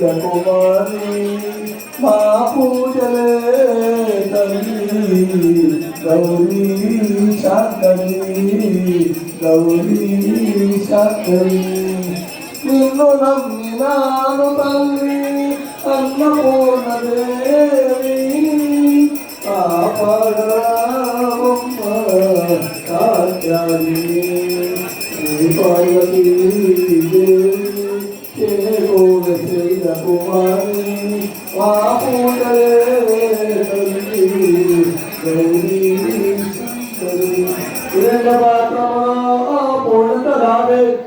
చైల కుమారి మా పూజలే తల్లి గౌరీ శాంతరి గౌరీ శాంతరి నిన్ను నమ్మినాను తల్లి అన్నపూర్ణ దేవి కాపాడరామమ్మ కాత్యాలి పార్వతీ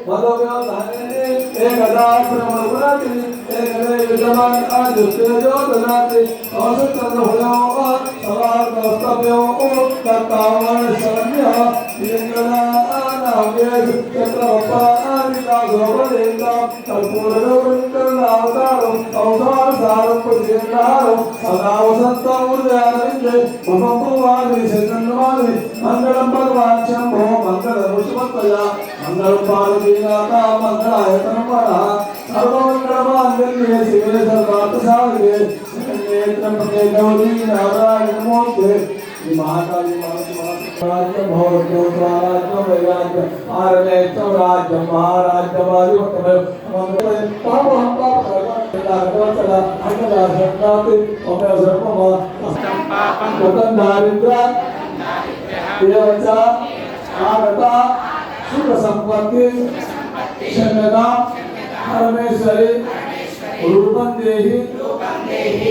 పూర్ణరావే ఏకదా బ్రహ్మగుణాతి ఏకదే విద్యమాన్ దదాతి శరణ్య గోపదేంద్ర అవతార సారం సదా మమ భవాని చంద్రమాని మంగళం భగవాన్ శంభో మంగళ ఋషభత్వయ मंगलपालवीनाता मंगलायतन परा सर्वमंगलमांगल्ये शिवे सर्वार्थसागरे त्र्यंबके गौरी नारायण मूर्ते महाकाली राज्य भौर्य स्वराज्य वैराज्य आरण्य राज्य महाराज्य वायु पाप हम पाप चंपा दारिद्र देवता आगता शुभ संपत्ति क्षमता परमेश्वरी रूपं देहि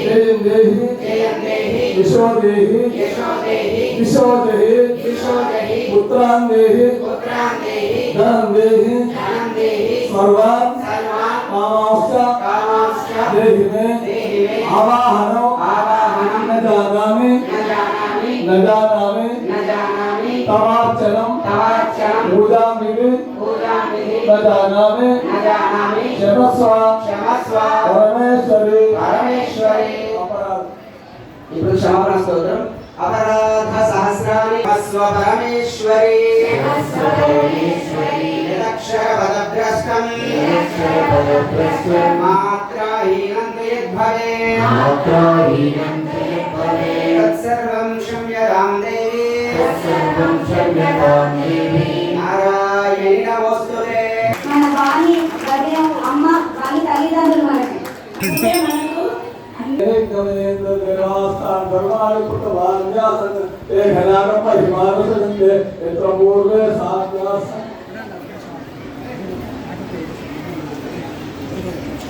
जयं देहि यशो देहि विशो देहि पुत्रान् देहि धनं देहि सर्वान्, कामांश्च देहि मे आवाहनो, न जानामि न जानामि तवार्च ఖజానా క్షమస్వ క్షమస్వ పరమేశ్వరి పరమేశ్వరి. ఇప్పుడు క్షమాపణ స్తోత్రం. అపరాధ సహస్రాని స్వ పరమేశ్వరి. నిరక్షరపదభ్రష్టం మాత్రాహీనంతయద్భవే తత్సర్వం క్షమ్యతాం దేవి తత్సర్వం క్షమ్యతాం దేవి మన వాణి హృదయం అమ్మ వాణి తల్లిదండ్రులు మనకి అంటే